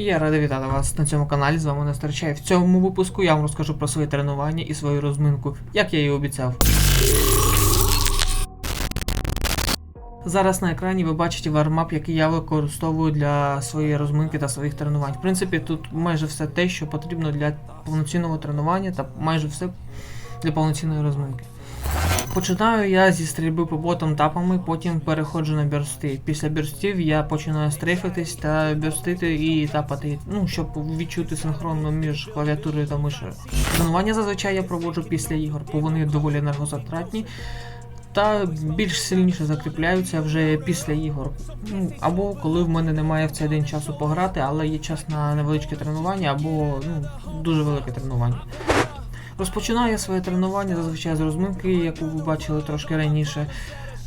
І я радий вітати вас на цьому каналі. З вами Нестор Чай. В цьому випуску я вам розкажу про своє тренування і свою розминку, як я і обіцяв. Зараз на екрані ви бачите вармап, який я використовую для своєї розминки та своїх тренувань. В принципі, тут майже все те, що потрібно для повноцінного тренування та майже все для повноцінної розминки. Починаю я зі стрільби по ботам тапами, потім переходжу на бюрсти. Після бюрстів я починаю стрейфитись та бюрстити і тапати, ну, щоб відчути синхронно між клавіатурою та мишею. Тренування зазвичай я проводжу після ігор, бо вони доволі енергозатратні. Та більш сильніше закріпляються вже після ігор. Ну, або коли в мене немає в цей день часу пограти, але є час на невеличке тренування, або ну, дуже велике тренування. Розпочинаю своє тренування зазвичай з розминки, яку ви бачили трошки раніше.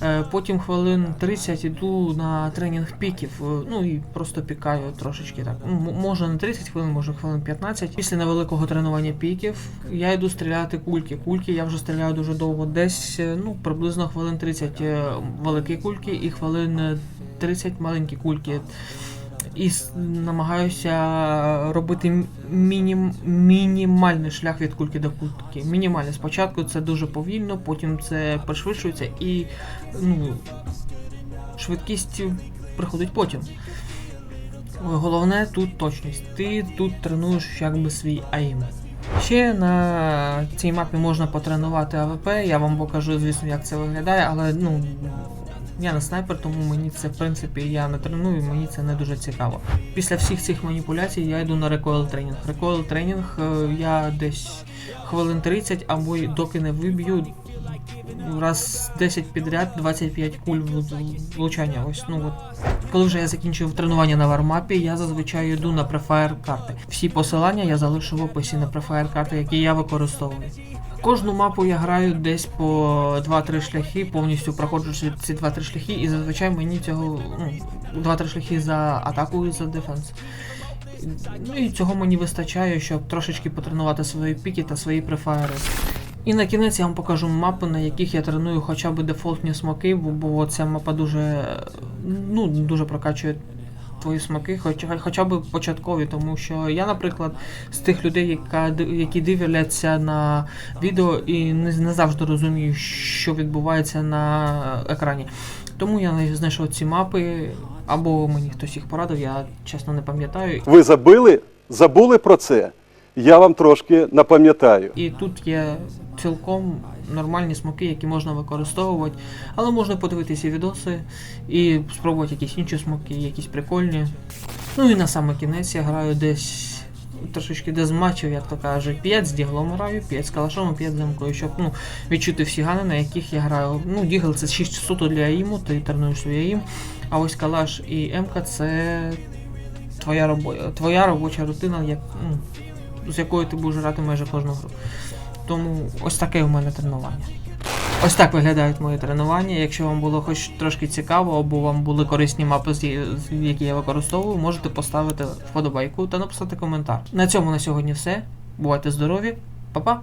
Е, Потім хвилин 30 іду на тренінг піків, е, ну і просто пікаю трошечки так. Може не 30 хвилин, може хвилин 15. Після невеликого тренування піків я йду стріляти кульки. Кульки я вже стріляю дуже довго, десь е, ну, приблизно хвилин 30 е, великі кульки і хвилин е, 30 маленькі кульки. І намагаюся робити мінім, мінімальний шлях від кульки до кульки. Мінімальний. Спочатку це дуже повільно, потім це пришвидшується і ну, швидкість приходить потім. Головне тут точність. Ти тут тренуєш якби свій аїм. Ще на цій мапі можна потренувати АВП, я вам покажу, звісно, як це виглядає, але ну. Я не снайпер, тому мені це в принципі я не треную, мені це не дуже цікаво. Після всіх цих маніпуляцій я йду на рекойл тренінг. Рекойл тренінг я десь хвилин 30 або доки не виб'ю раз 10 підряд, 25 куль влучання. Ось ну от. Коли вже я закінчив тренування на вармапі, я зазвичай йду на префаєр карти. Всі посилання я залишу в описі на префаєр карти, які я використовую. Кожну мапу я граю десь по 2-3 шляхи, повністю проходжу ці- ці 2-3 шляхи, і зазвичай мені цього ну, 2-3 шляхи за атаку і за дефенс. Ну і цього мені вистачає, щоб трошечки потренувати свої піки та свої префаєри. І на кінець я вам покажу мапи, на яких я треную хоча б дефолтні смоки, бо, бо ця мапа дуже, ну, дуже прокачує твої смаки, хоча, хоча б початкові, тому що я, наприклад, з тих людей, яка, які дивляться на відео і не, не завжди розумію, що відбувається на екрані. Тому я знайшов ці мапи, або мені хтось їх порадив, я чесно не пам'ятаю. Ви забили, забули про це? Я вам трошки напам'ятаю. І тут є цілком нормальні смаки, які можна використовувати, але можна подивитися відоси і спробувати якісь інші смаки, якісь прикольні. Ну і на саме кінець я граю десь трошечки дезматчів, як то кажуть. 5 з діглом граю, 5 з калашом, 5 з замкою, щоб ну, відчути всі гани, на яких я граю. Ну, дігл це 6 суто для аїму, ти тренуєш свій аїм, а ось калаш і емка це твоя, робо... твоя робоча рутина, як, ну, з якою ти будеш грати майже кожну гру. Тому ось таке в мене тренування. Ось так виглядають мої тренування. Якщо вам було хоч трошки цікаво, або вам були корисні мапи, які я використовую, можете поставити вподобайку та написати коментар. На цьому на сьогодні все. Бувайте здорові, Па-па!